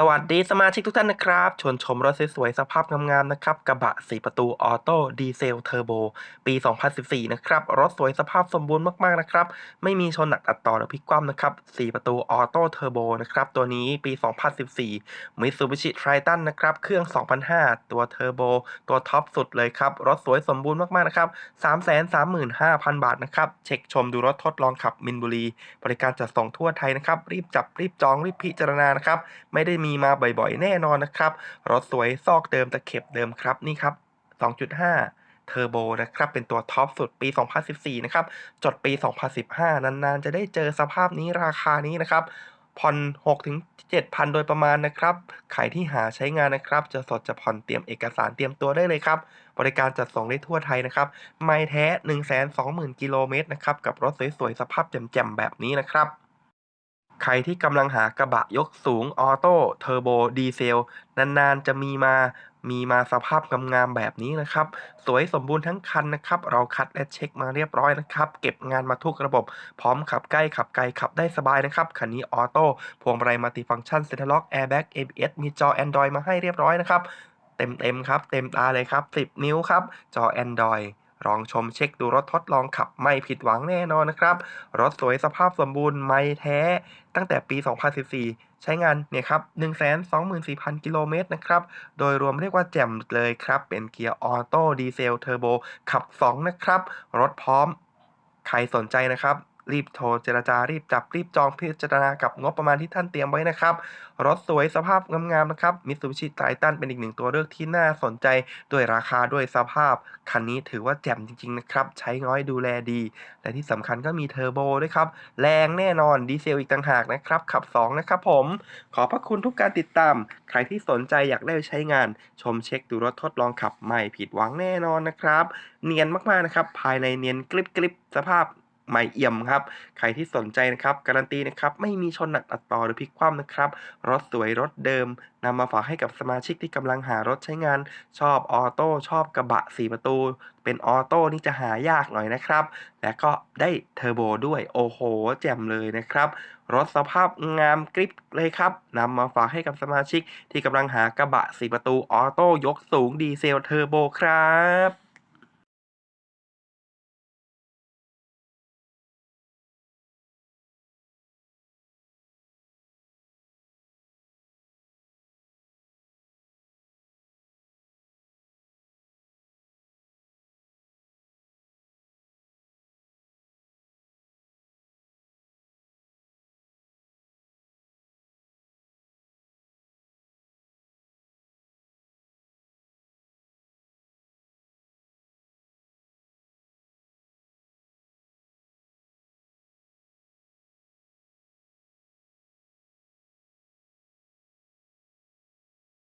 สวัสดีสมาชิกทุกท่านนะครับชวนชมรถสวยๆสภาพงามๆนะครับ กระบะ 4 ประตูออโต้ดีเซลเทอร์โบปี 2014 นะครับ รถสวยสภาพสมบูรณ์มากๆนะครับ ไม่มีชนหนักอัดต่อหรือพลิกคว่ำนะครับ 4 ประตูออโต้เทอร์โบนะครับ ตัวนี้ปี 2014 Mitsubishi Triton นะครับ เครื่อง 2005 ตัวเทอร์โบตัวท็อปสุดเลยครับ รถสวยสมบูรณ์มากๆนะครับ 335,000 บาทนะครับ เช็คชมดูรถทดลองขับมินบุรี บริการจัดส่งทั่วไทยนะครับรีบจับรีบจองรีบพิจารณานะครับไม่ได้มีมาบ่อยๆ แน่นอนนะครับ รถสวยซอกเดิมตะเข็บเดิมครับนี่ครับ 2.5 เทอร์โบนะครับ เป็นตัวท็อปสุดปี 2014 นะครับ จดปี 2015 นานๆ จะได้เจอสภาพนี้ราคานี้นะครับผ่อน6-7,000 โดยประมาณนะครับใครที่หาใช้งานนะครับ จะสดจะผ่อนเตรียมเอกสารเตรียมตัวได้เลยครับ บริการจัดส่งได้ทั่วไทยนะครับ ไม่แท้ 120,000 กิโลเมตรนะครับ กับรถสวยๆ สภาพแจ่มๆ แบบนี้นะครับ ใครที่กำลังหากระบะยกสูงออโต้เทอร์โบดีเซลนานๆจะมีมามีมาสภาพงามๆแบบนี้นะครับ สวยสมบูรณ์ทั้งคันนะครับ เราคัดและเช็คมาเรียบร้อยนะครับ เก็บงานมาทุกระบบ พร้อมขับใกล้ขับไกลขับได้สบายนะครับ คันนี้ออโต้พวงมาลัยมัลติฟังก์ชันเซ็นทรัลล็อกแอร์แบ็ก ABS มีจอ Android มาให้เรียบร้อยนะครับ เต็มๆครับ เต็มตาเลยครับ 10 นิ้วครับ จอ Android ลองชมเช็คดูรถทดลองขับไม่ผิดหวังแน่นอนนะครับ รถสวยสภาพสมบูรณ์ไม่แท้ ตั้งแต่ปี 2014 ใช้งานเนี่ยครับ 124,000 กิโลเมตรนะครับ โดยรวมเรียกว่าแจ่มเลยครับ เป็นเกียร์ออโต้ดีเซลเทอร์โบขับ 2 นะครับ รถพร้อม ใครสนใจนะครับ รีบโทรเจรจารีบจับรีบจองพิจารณากับงบประมาณที่ท่านเตรียมไว้นะครับ รถสวยสภาพงามๆนะครับ Mitsubishi Triton เป็นอีกหนึ่งตัวเลือกที่น่าสนใจด้วยราคาด้วยสภาพ คันนี้ถือว่าแจ่มจริงๆนะครับใช้น้อยดูแลดี และที่สำคัญก็มีเทอร์โบด้วยครับ แรงแน่นอนดีเซลอีกต่างหากนะครับ ขับ 2 นะครับผม ขอพระคุณทุกการติดตาม ใครที่สนใจอยากได้ใช้งาน ชมเช็คดูรถทดลองขับ ไม่ผิดหวังแน่นอนนะครับ เนียนมากๆนะครับ ภายในเนียนกริบๆสภาพ ใหม่เอี่ยมครับ ใครที่สนใจนะครับ การันตีนะครับ ไม่มีชนหนักตัดต่อหรือพลิกคว่ำนะครับ รถสวยรถเดิมนำมาฝากให้กับสมาชิกที่กำลังหารถใช้งาน ชอบออโต้ชอบกระบะ 4 ประตู เป็นออโต้นี่จะหายากหน่อยนะครับ และก็ได้เทอร์โบด้วย โอ้โห แจ่มเลยนะครับ รถสภาพงามกริบเลยครับนำมาฝากให้กับสมาชิกที่กำลังหากระบะ 4 ประตูออโต้ยกสูงดีเซลเทอร์โบครับ